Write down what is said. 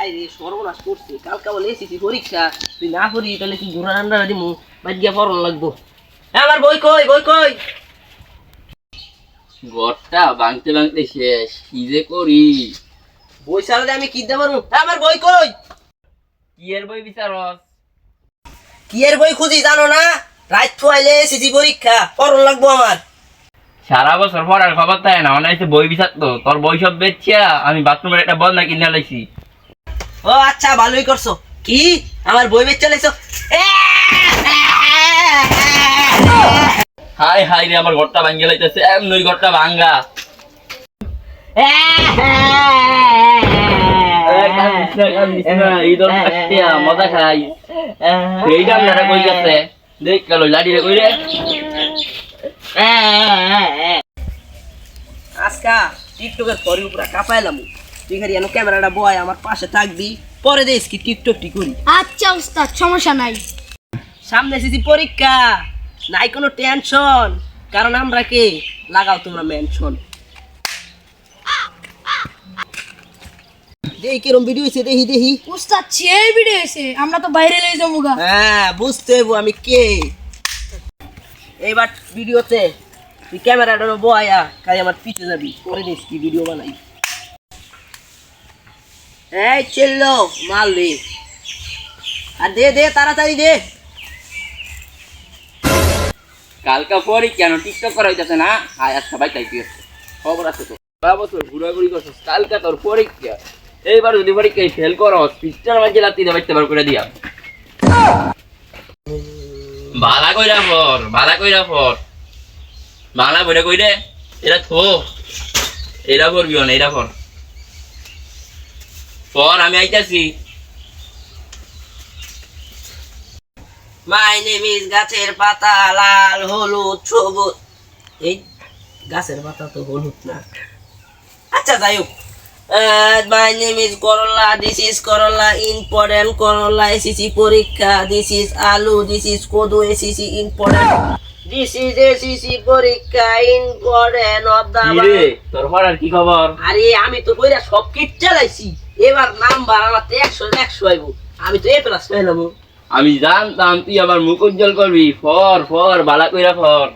I রে সর্বনাশ করছে। কালকা বলে এসেছি পরীক্ষা। তুই না পড়ি তাহলে কি ঘোরা রান্না দিমু বাদ গিয়া পড়ন লাগবো। হ্যাঁ আমার বই কই বই কই? ঘরটা ভাঙতে ভাঙতে শেষ। কি যে করি? বই চালাতে আমি কি পারব হ্যাঁ আমার বই কই? কি এর বই বিচারস? কি এর বই খুঁজি জানো না? রাত এসেছি পরীক্ষা। পড়ন লাগবো আমার। সারা বছর পড়ার খবর থাকে না? অনেক বই বিচার তো তোর বই সব বেচছিয়া আমি বাথরুমের একটা বদনা কিনে লাইছি ও আচ্ছা ভালোই করছ। কি? আমার বই বেচ চলেছো হাই হাই রে আমার ঘরটা ভাঙ্গে লাইতেছে। এমন ঘরটা ভাঙ্গা। মজা খাই। এই ডামলাটা কই গেছে? দেখ গেল লাড়ি রে কই রে? আজকা টিকটকের পরে উপরে কাপাইলাম। তুই খালি ক্যামেরাটা বয় আমার পাশে থাকবি পরে দেখ কি টিকটকটি করি। আচ্ছা উস্তাদ সমস্যা নাই। সামনে এসেছি পরীক্ষা নাই কোনো টেনশন কারণ আমরা কে? লাগাও তোমরা মেনশন দেখি কিরম ভিডিও হয়েছে দেখি দেখি উস্তাদ সেই ভিডিও এসে আমরা তো বাইরে লয়ে যাব গা। হ্যাঁ বুঝতে হইব আমি কে। এইবার ভিডিওতে তুই ক্যামেরাটা বয়া কাজে আমার পিছে যাবি পরে দেখ কি ভিডিও বানাই। এই চেল্লো দে আর দে দে, তাড়াতাড়ি দে। কালকা পরে কেন টিকটক করা হইতেছে না? হাই আচ্ছা ভাই তাই কি খবর আছে তো। ঘুরাঘুরি করছিস, কালকা তোর পরীক্ষা। এইবার যদি পরীক্ষায় ফেল করো পিস্টার মাঝে লাতি করে দিয়া। বালা কইরা ফর বালা কইরা ফর বাংলা বইটা কই রে এরা থো। এরা করবি না এরা ফর ফর আমি আইতাছি। মাই নেম ইজ গাছের পাতা লাল হলুদ সবুজ। এই গাছের পাতা তো হলুদ না। আচ্ছা যাই হোক। My name is karela this is karela important karela SSC পরীক্ষা this is aloo this is kaddu SSC important this is SSC পরীক্ষা ইম্পর্টেন্ট অফ দা কি তোর পড়ার কি খবর? আরে আমি তো কইরা সব কিট চালাইছি। এবার নাম্বার আমার একশো একশো আইব। আমি তো এ প্লাস পাইলাম আমি জানতাম তুই আবার মুখ উজ্জ্বল করবি। ফর ফর, বালা কইরা ফর।